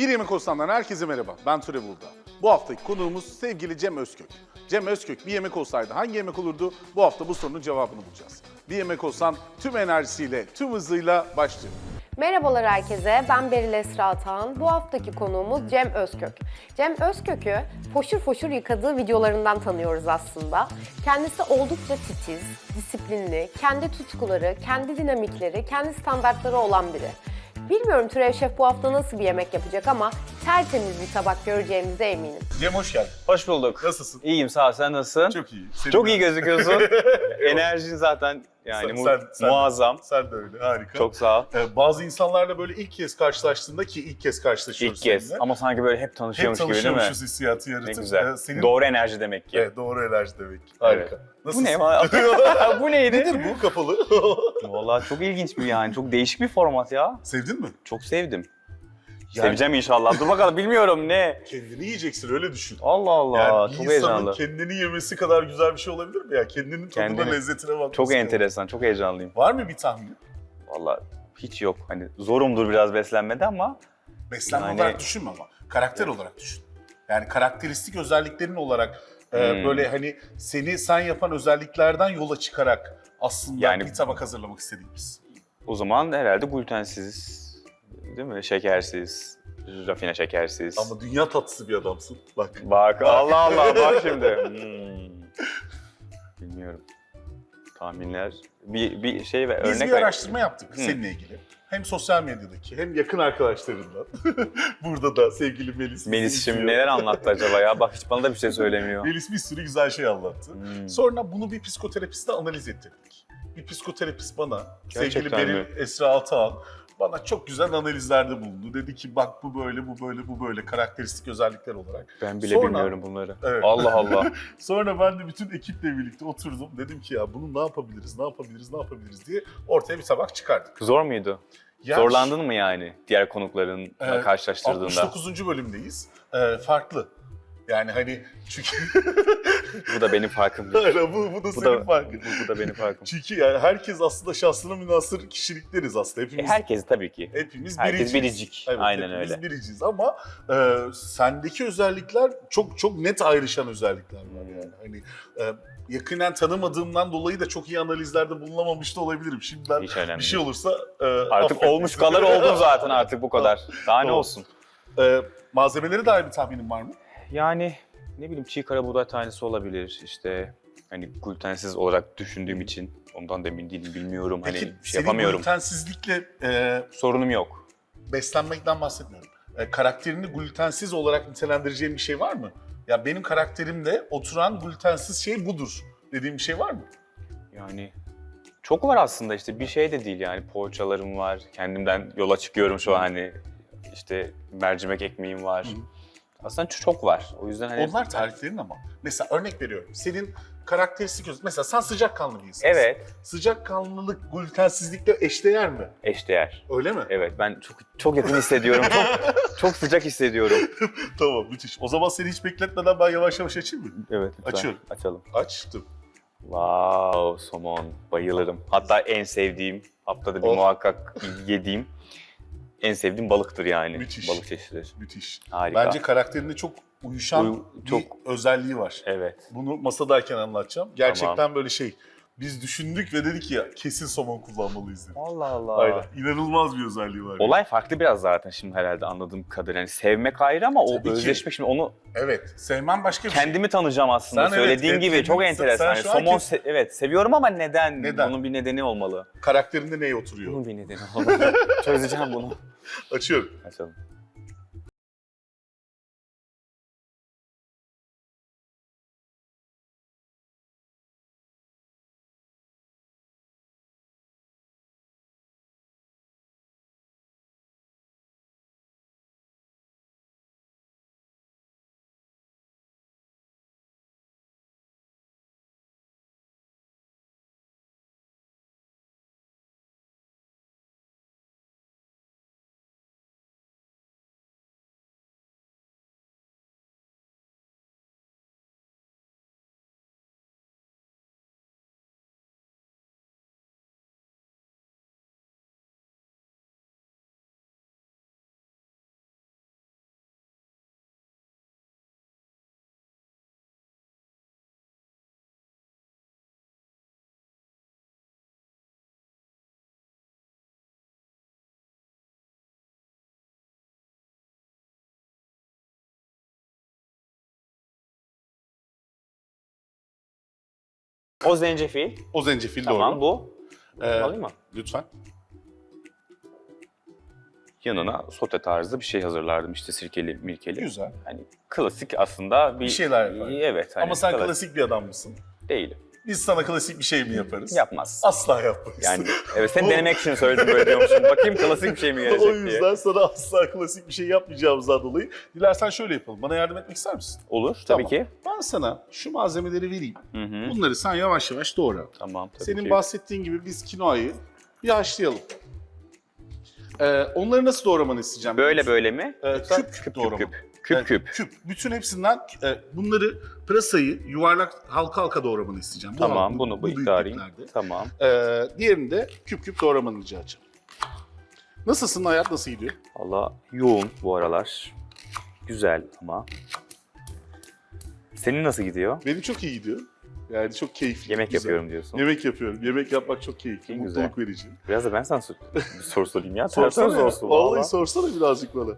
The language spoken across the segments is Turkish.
Bir Yemek Olsan'dan herkese merhaba. Ben Ture Bulda. Bu haftaki konuğumuz sevgili Cem Özkök. Cem Özkök bir yemek olsaydı hangi yemek olurdu? Bu hafta bu sorunun cevabını bulacağız. Bir Yemek Olsan tüm enerjisiyle, tüm hızıyla başlıyor. Merhabalar herkese, ben Beril Esra Atahan. Bu haftaki konuğumuz Cem Özkök. Cem Özkök'ü foşur foşur yıkadığı videolarından tanıyoruz aslında. Kendisi oldukça titiz, disiplinli, kendi tutkuları, kendi dinamikleri, kendi standartları olan biri. Bilmiyorum Türev Şef bu hafta nasıl bir yemek yapacak ama tertemiz bir tabak göreceğimize eminim. Cem hoş geldin. Hoş bulduk. Nasılsın? İyiyim sağ ol. Sen nasılsın? Çok iyi. Senin Çok iyi gözüküyorsun. Enerjin zaten yani Sen- mu- sen- sen- muazzam. Sen de öyle harika. Çok sağ ol. Ee, bazı insanlarla böyle ilk kez karşılaştığında ki ilk kez karşılaşıyoruz İlk kez. seninle. Ama sanki böyle hep Hep tanışıyormuş gibi değil mi? tanışıyormuşuz hissiyatı Ne yaratır. güzel. Ee, senin... Doğru enerji demek ki. Evet, doğru enerji demek. Harika. Bu ne? bu neydi? Nedir bu kapalı? Vallahi çok ilginç bir yani. Çok değişik bir format ya. Sevdin mi? Çok sevdim. Yani- Seveceğim inşallah. Dur bakalım bilmiyorum ne. Kendini yiyeceksin öyle düşün. Allah Allah. Yani bir çok insanın heyecanlı. kendini yemesi kadar güzel bir şey olabilir mi ya? Kendinin tadına Kendini- lezzetine bakması. Çok kadar. enteresan. Çok heyecanlıyım. Var mı bir tahmin? Vallahi hiç yok. Hani zorumdur biraz beslenmede ama Beslenme Yani- olarak düşünme ama. Karakter olarak düşün. Yani karakteristik özelliklerin olarak e, Hmm. böyle hani seni sen yapan özelliklerden yola çıkarak aslında Yani- bir tabak hazırlamak istediğimiz. o zaman herhalde glutensiz, değil mi? Şekersiz, rafine şekersiz. Ama dünya tatlısı bir adamsın. Bak. Bak Allah Allah bak şimdi. Hmm. Bilmiyorum. Tahminler. Bir, bir şey ve Biz örnek bir ver- araştırma yaptık Hı. seninle ilgili. Hem sosyal medyadaki hem yakın arkadaşlarından. Burada da sevgili Melis. Melis şimdi neler anlattı acaba ya? Bak hiç bana da bir şey söylemiyor. Melis bir sürü güzel şey anlattı. Hmm. Sonra bunu bir psikoterapiste analiz ettirdik. Bir psikoterapist bana, sevgili Gerçekten Beril mi? Esra Altan bana çok güzel analizlerde bulundu. Dedi ki bak bu böyle, bu böyle, bu böyle karakteristik özellikler olarak. Ben bile Sonra- bilmiyorum bunları. Evet. Allah Allah. Sonra ben de bütün ekiple birlikte oturdum. Dedim ki ya bunu ne yapabiliriz, ne yapabiliriz, ne yapabiliriz diye ortaya bir tabak çıkardık. Zor muydu? Ya Zorlandın mı yani diğer konuklarınla Ee, karşılaştırdığında? 69. bölümdeyiz. Ee, farklı. Yani hani çünkü Bu da benim farkım. değil. bu, bu da bu, senin da, farkın. bu, bu da benim farkım. Çünkü yani herkes aslında şahsına münasır kişilikleriz aslında. E, Hepimiz herkes tabii ki. hepimiz Herkes biriciyiz. biricik. Evet, Aynen hepimiz öyle. biriciyiz ama e, sendeki özellikler çok çok net ayrışan özellikler var yani. Hani e, yakinen tanımadığımdan dolayı da çok iyi analizlerde bulunamamış da olabilirim. Şimdiden Hiç önemli bir şey olursa e, Artık olmuş kadar oldun zaten artık bu kadar. Daha ne olsun? E, malzemeleri dair bir tahminin var mı? Yani ne bileyim çiğ kara buğday tanesi olabilir işte hani glutensiz olarak düşündüğüm için ondan da emin değilim bilmiyorum Peki hani şey senin yapamıyorum. glutensizlikle e, Sorunum yok. beslenmekten bahsetmiyorum. E, karakterini glutensiz olarak nitelendireceğin bir şey var mı? Ya benim karakterimde oturan glutensiz şey budur dediğim bir şey var mı? Yani çok var aslında işte bir şey de değil yani poğaçalarım var. Kendimden yola çıkıyorum şu an hani işte mercimek ekmeğim var. Hı hı. Aslında çok var. O yüzden hani Onlar tariflerin ama. Mesela örnek veriyorum. Senin karakteristik öz... Mesela sen sıcakkanlı bir insansın. Evet, Sıcakkanlılık glutensizlikle eşdeğer mi? eşdeğer. Öyle mi? Evet, ben çok çok yakın hissediyorum. Çok çok sıcak hissediyorum. tamam müthiş. O zaman seni hiç bekletmeden ben yavaş yavaş açayım mı? Evet, lütfen Açıyorum. Açalım. Açtım. Wow, somon. Bayılırım. Hatta en sevdiğim, haftada bir Of. muhakkak yediğim en sevdiğim balıktır yani. Müthiş. Balık çeşididir. Müthiş. Harika. Bence karakterine çok uyuşan Uy- bir çok- özelliği var. Evet. Bunu masadayken anlatacağım. Gerçekten böyle şey. Biz düşündük ve dedik ki ya kesin somon kullanmalıyız dedik. Allah Allah. Aynen. İnanılmaz bir özelliği var. Olay farklı biraz zaten şimdi herhalde anladığım kadarıyla. Yani sevmek ayrı ama o Tabii ki. özleşmek şimdi onu Evet. Sevmem başka bir şey. kendimi tanıyacağım aslında. Sen evet, Söylediğin evet, gibi kendini- çok sen- enteresan. sen Yani şu an somon kes- se- evet seviyorum ama neden? Neden? Bunun bir nedeni olmalı. Karakterinde neye oturuyor? Bunun bir nedeni olmalı. Çözeceğim bunu. Açıyorum. Açalım. O zencefil. O zencefil Tamam doğru. bu. Ee, Alayım mı? Lütfen. Yanına sote tarzı bir şey hazırlardım işte sirkeli mirkeli. Güzel. Hani klasik aslında bir... Bir şeyler yapar. Evet. Hani Ama sen klasik klasik bir adam mısın? Değilim. Biz sana klasik bir şey mi yaparız? Yapmaz. Asla yapmayız. Yani evet seni denemek için söyledim böyle diyormuşum. Bakayım klasik bir şey mi gelecek o diye. yüzden sana asla klasik bir şey yapmayacağımızdan dolayı. Dilersen şöyle yapalım. Bana yardım etmek ister misin? Olur tabii Tamam. ki. Ben sana şu malzemeleri vereyim. Hı hı. Bunları sen yavaş yavaş doğra. Tamam tabii Senin ki. bahsettiğin gibi biz kinoayı bir haşlayalım. Ee, onları nasıl doğramanı isteyeceğim? Böyle böyle mi? Ee, Yoksa küp küp doğrama. küp. Küp Evet, küp. küp. Bütün hepsinden e, bunları pırasayı yuvarlak halka halka doğramanı isteyeceğim. Bu Tamam halk- bunu bu büyüklüklerde. iddiarayım. Tamam. Ee, diğerini de küp küp doğramanı rica edeceğim. Nasılsın hayat nasıl gidiyor? Valla yoğun bu aralar. Güzel ama. Senin nasıl gidiyor? Benim çok iyi gidiyor. Yani çok keyifli. Yemek güzel. yapıyorum diyorsun. Yemek yapıyorum. Yemek yapmak çok keyifli, İyi, mutluluk güzel. verici. Biraz da ben sana sor- bir soru sorayım ya. Sorsana ya. olsun Vallahi valla. sorsana birazcık bana.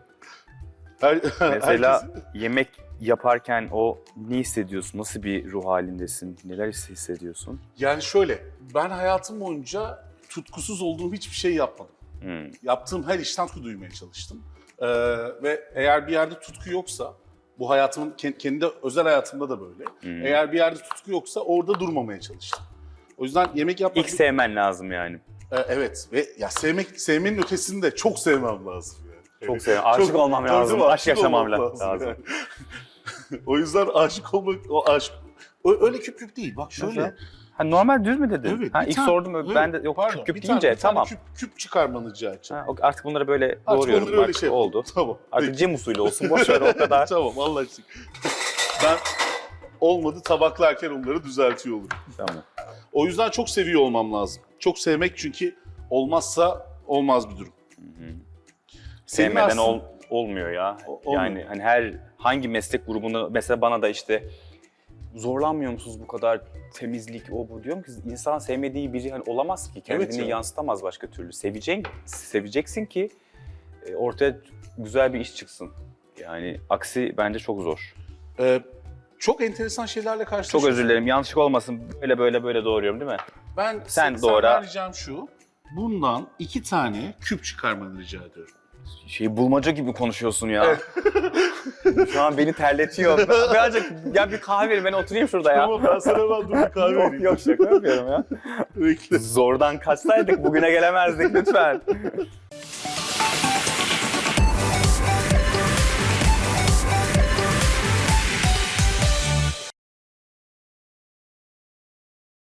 Her, Mesela yemek yaparken o ne hissediyorsun? Nasıl bir ruh halindesin? Neler hissediyorsun? Yani şöyle, ben hayatım boyunca tutkusuz olduğum hiçbir şey yapmadım. Hmm. Yaptığım her işten tutku duymaya çalıştım. Ee, ve eğer bir yerde tutku yoksa, bu hayatımın ke- kendi özel hayatımda da böyle. Hmm. Eğer bir yerde tutku yoksa orada durmamaya çalıştım. O yüzden yemek yapmak... İlk sevmen lazım yani. Ee, evet ve ya sevmek sevmenin ötesinde çok sevmem lazım yani. Çok Yani seviyorum. Aşık çok- olmam lazım. Aşk yaşamam lazım. yani. o yüzden aşık olmak, o aşk... Öyle küp küp değil. Bak şöyle. Nasıl? Ha, normal düz mü dedin? Evet. ha, bir ilk tane- sordum evet, ben de yok küp küp bir tane- deyince bir tane tamam. Küp, küp çıkarmanı rica edeceğim. Ha, ok- artık bunları böyle Artık doğruyorum onları öyle bak. şey oldu. Tamam. Artık cem usulü olsun. Boş ver o kadar. tamam Allah aşkına. ben olmadı tabaklarken onları düzeltiyor olurum. tamam. O yüzden çok seviyor olmam lazım. Çok sevmek çünkü olmazsa olmaz bir durum. Senin Sevmeden aslında- ol, olmuyor ya. O- olmuyor. yani hani her hangi meslek grubunu mesela bana da işte zorlanmıyor musunuz bu kadar temizlik o bu diyorum ki insan sevmediği biri hani olamaz ki kendini Evet ya. yansıtamaz başka türlü. Seveceksin, seveceksin ki e, ortaya güzel bir iş çıksın. Yani aksi bence çok zor. Ee, çok enteresan şeylerle Çok karşılaşıyorum. özür dilerim yanlışlık olmasın böyle böyle böyle doğruyorum değil mi? Ben Sen sen doğra. senden ricam şu. Bundan iki tane küp çıkarmanı rica ediyorum. Şey bulmaca gibi konuşuyorsun ya. Şu an beni terletiyor. Birazcık ya bir kahve verin ben oturayım şurada ya. Tamam ben sana ben dur bir kahve yok vereyim. yok şaka yapıyorum ya. Bekle. Zordan kaçsaydık bugüne gelemezdik lütfen.